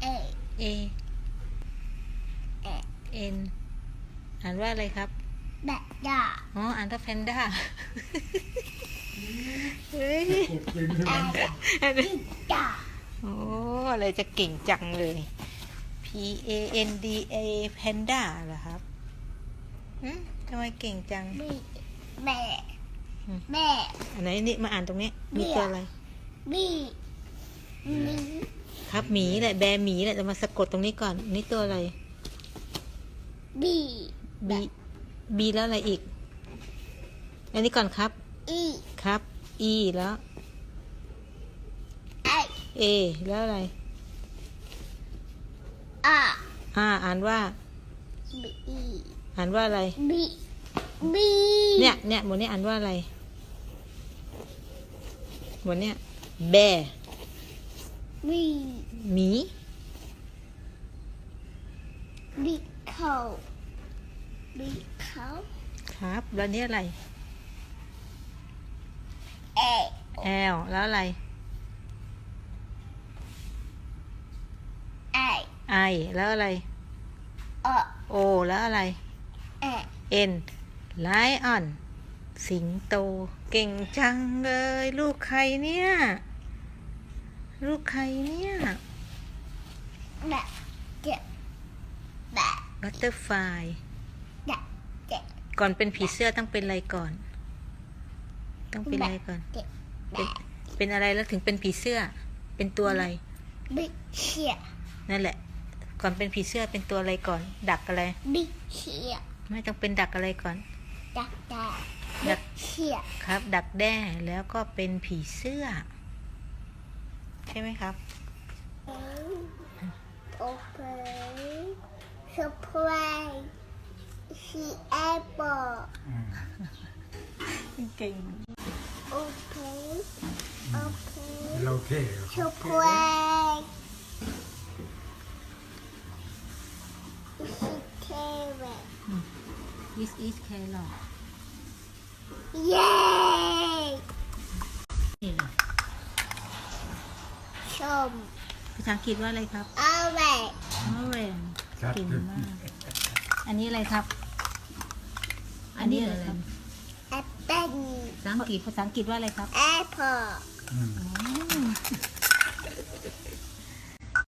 เอ A เอ N อ่านว่าอะไรครับ แบบดาอ๋อ อ่านว่าแพนด้าเฮ้ยแอดิดาโอ้อะไรจะเก่งจังเลย P A N D A แพนด้าเหรอครับอืมทำไมเก่งจัง บีแม่อืมแม่อันไหนนี่มาอ่านตรงนี้ มีเนี่ยตัวอะไร บีมี ครับหมีแหละแบร์หมีแหละจะมาสะกดตรงนี้ก่อน นี่ตัวอะไรบี B B แล้วอะไรอีก อันนี้ก่อนครับอีครับ E แล้วไอ A แล้วอะไรอาอ่า อ่านว่าบีอ่านว่าอะไรบีบีเนี่ยเนี่ยหมดนี้อ่านว่าอะไรหมดเนี่ยแบร์ บีหมีบีเขาบีเขาครับ แล้วนี่อะไรเอ L แล้วอะไรไอ I แล้วอะไรเอ O แล้วอะไรเอ N Lion สิงโต เก่งจังเลย ลูกใครเนี่ย ลูกใครเนี่ยแบบเจ็บแบบ Butterfly แบบเจ็บก่อนเป็นผีเสื้อต้องเป็นอะไรก่อน ต้องเป็นอะไรก่อน เจ็บแบเป็นบเป็นอะไรแล้วถึงเป็นผีเสื้อ เป็นตัวอะไรบีเชียนั่นแหละ ก่อนเป็นผีเสื้อเป็นตัวอะไรก่อน ดักอะไรบีเชียไม่ต้องเป็นดักอะไรก่อน ดักดาดับีกเชียครับ ดักแด้แล้วก็เป็นผีเสื้อ ใช่ไหมครับโอเคสปรายชีแอปเปิลเก่งโอเคโอเคโอเคสปรายชีเทเว This is carrot เย้ นี่เลย ช มภาษาอังกฤษว่าอะไรครับเอาไว้ orange ชัดเก่งเลยมาก อันนี้อะไรครับ อันนี้อะไรครับแอปเปิ้ลภาษาอังกฤษภาษาอังกฤษว่าอะไรครับแอปเปิลอืมอืม